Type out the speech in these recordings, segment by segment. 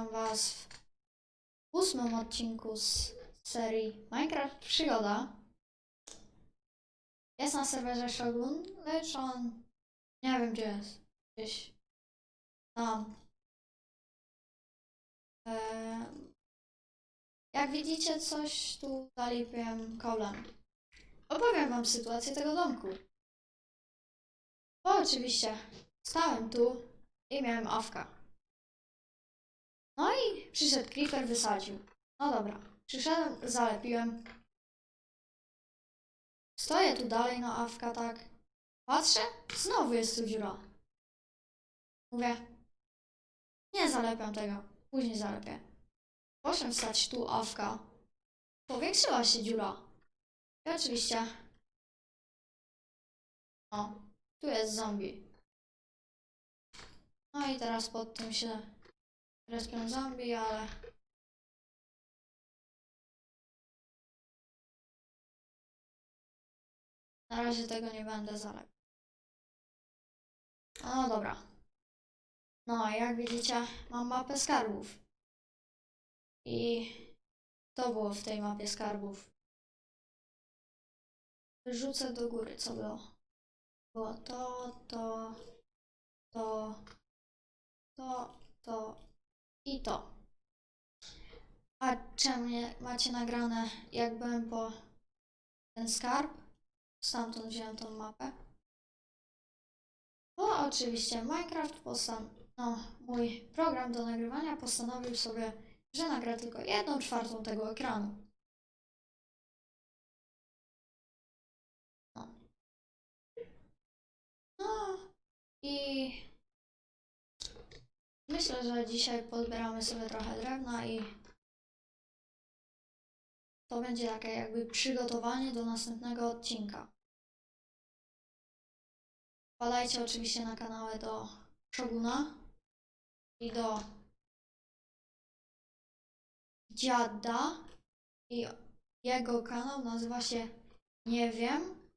Witam Was w ósmym odcinku z serii Minecraft Przygoda. Jest na serwerze Shogun, lecz on nie wiem gdzie jest. Gdzieś tam. Em, jak widzicie, coś tu zalipiłem kołem. Opowiem Wam sytuację tego domku. Bo oczywiście stałem tu i miałem awka. No i przyszedł Creeper, wysadził. No dobra, przyszedłem, zalepiłem. Stoję tu dalej na awka, tak. Patrzę, znowu jest tu dziura. Mówię, nie zalepiam tego, później zalepię. Proszę wstać tu awka. Powiększyła się dziura. I oczywiście, o, tu jest zombie. No i teraz pod tym się respią zombie, ale... Na razie tego nie będę zalepiał. No dobra. No, jak widzicie, mam mapę skarbów. I to było w tej mapie skarbów. Rzucę do góry, co było. Było to, to, to, to i to. Nie macie nagrane, jak byłem po ten skarb? Stamtąd wziąłem tą mapę. Bo oczywiście Minecraft postan... No, mój program do nagrywania postanowił sobie, że nagra tylko jedną czwartą tego ekranu. No. No i myślę, że dzisiaj pozbieramy sobie trochę drewna i to będzie takie jakby przygotowanie do następnego odcinka. Wpadajcie oczywiście na kanały do Shoguna i do dziada i jego kanał nazywa się nie wiem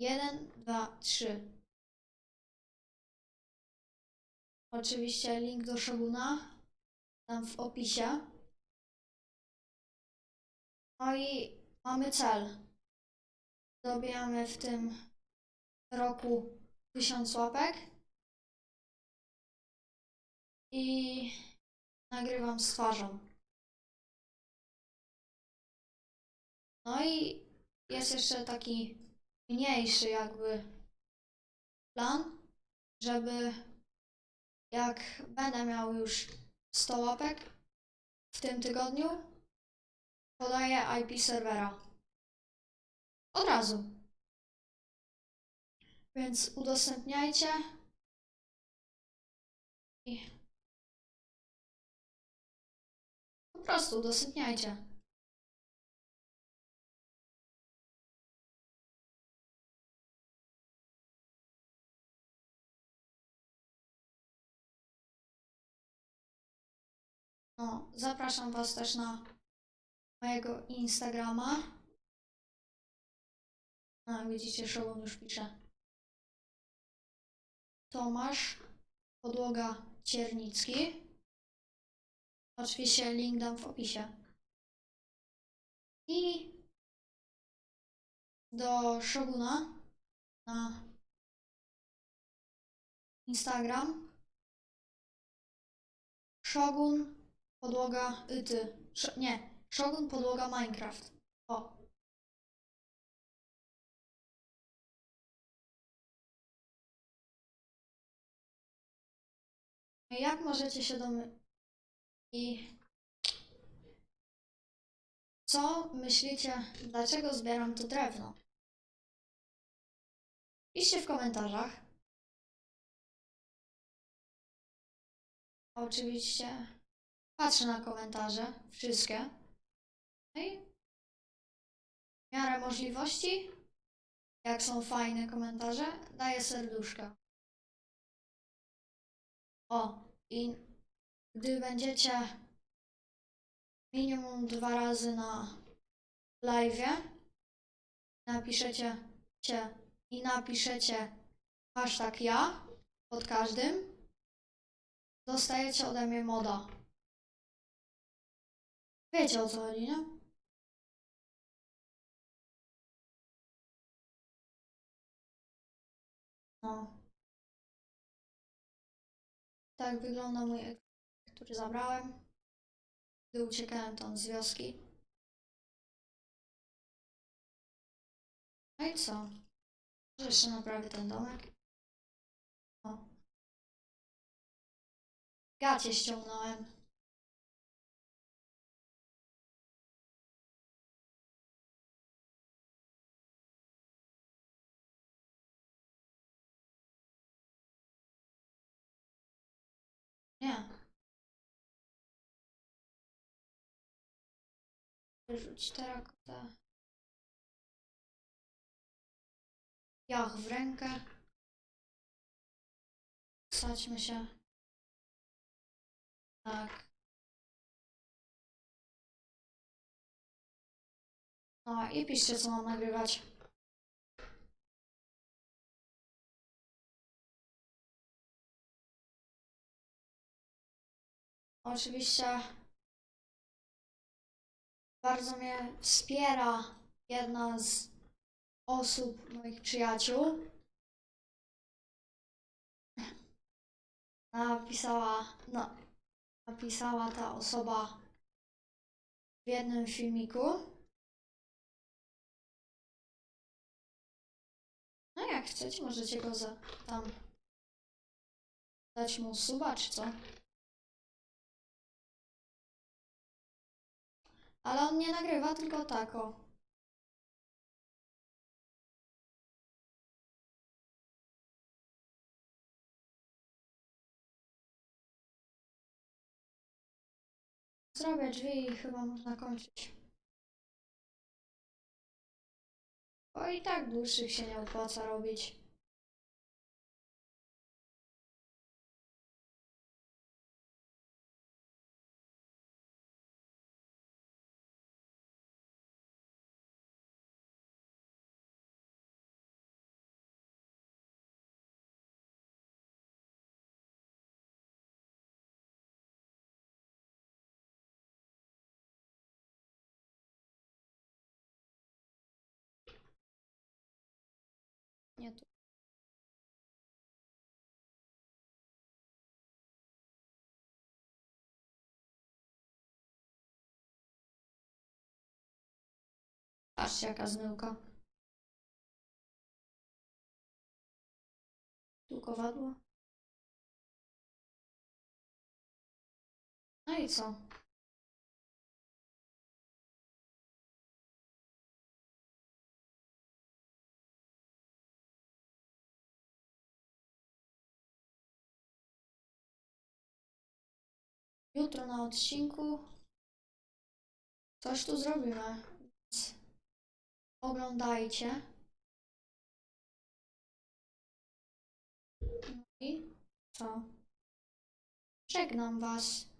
1, 2, 3 Oczywiście link do Shoguna tam w opisie. No i mamy cel. Dobijamy w tym roku 1000 łapek. I nagrywam z twarzą. No i jest jeszcze taki mniejszy jakby plan, żeby jak będę miał już 100 łapek w tym tygodniu, podaję IP serwera. Od razu. Więc udostępniajcie. I po prostu udostępniajcie. No, zapraszam Was też na mojego Instagrama. No, jak widzicie, Szobon już pisze. Tomasz, podłoga Ciernicki. Oczywiście link dam w opisie. I do Shoguna na Instagram. Shogun podłoga y, Sz nie, Shogun podłoga Minecraft. O. Jak możecie się domy... I... Co myślicie, dlaczego zbieram to drewno? Piszcie w komentarzach. Oczywiście patrzę na komentarze, wszystkie. No i w miarę możliwości, jak są fajne komentarze, daję serduszka. O, i gdy będziecie minimum dwa razy na live, napiszecie cię i napiszecie hashtag ja pod każdym, dostajecie ode mnie moda. Wiecie o co chodzi, nie? No. Tak wygląda mój ekran, który zabrałem, gdy uciekałem tam z wioski. No i co? Może jeszcze naprawię ten domek. O. Gacie ściągnąłem. Nie. Wyrzuć terakotę. Jach w rękę. Wsadźmy się. Tak. No i piszcie co mam nagrywać. Oczywiście bardzo mnie wspiera jedna z osób, moich przyjaciół. Napisała, no, napisała ta osoba w jednym filmiku. No jak chcecie, możecie go za, tam dać mu suba czy co. Ale on nie nagrywa, tylko tak o. Zrobię drzwi i chyba można kończyć. Bo i tak dłuższych się nie opłaca robić. Tu. Patrzcie jaka zmyłka. No i co? Jutro na odcinku coś tu zrobimy. Oglądajcie. No i co? Żegnam Was.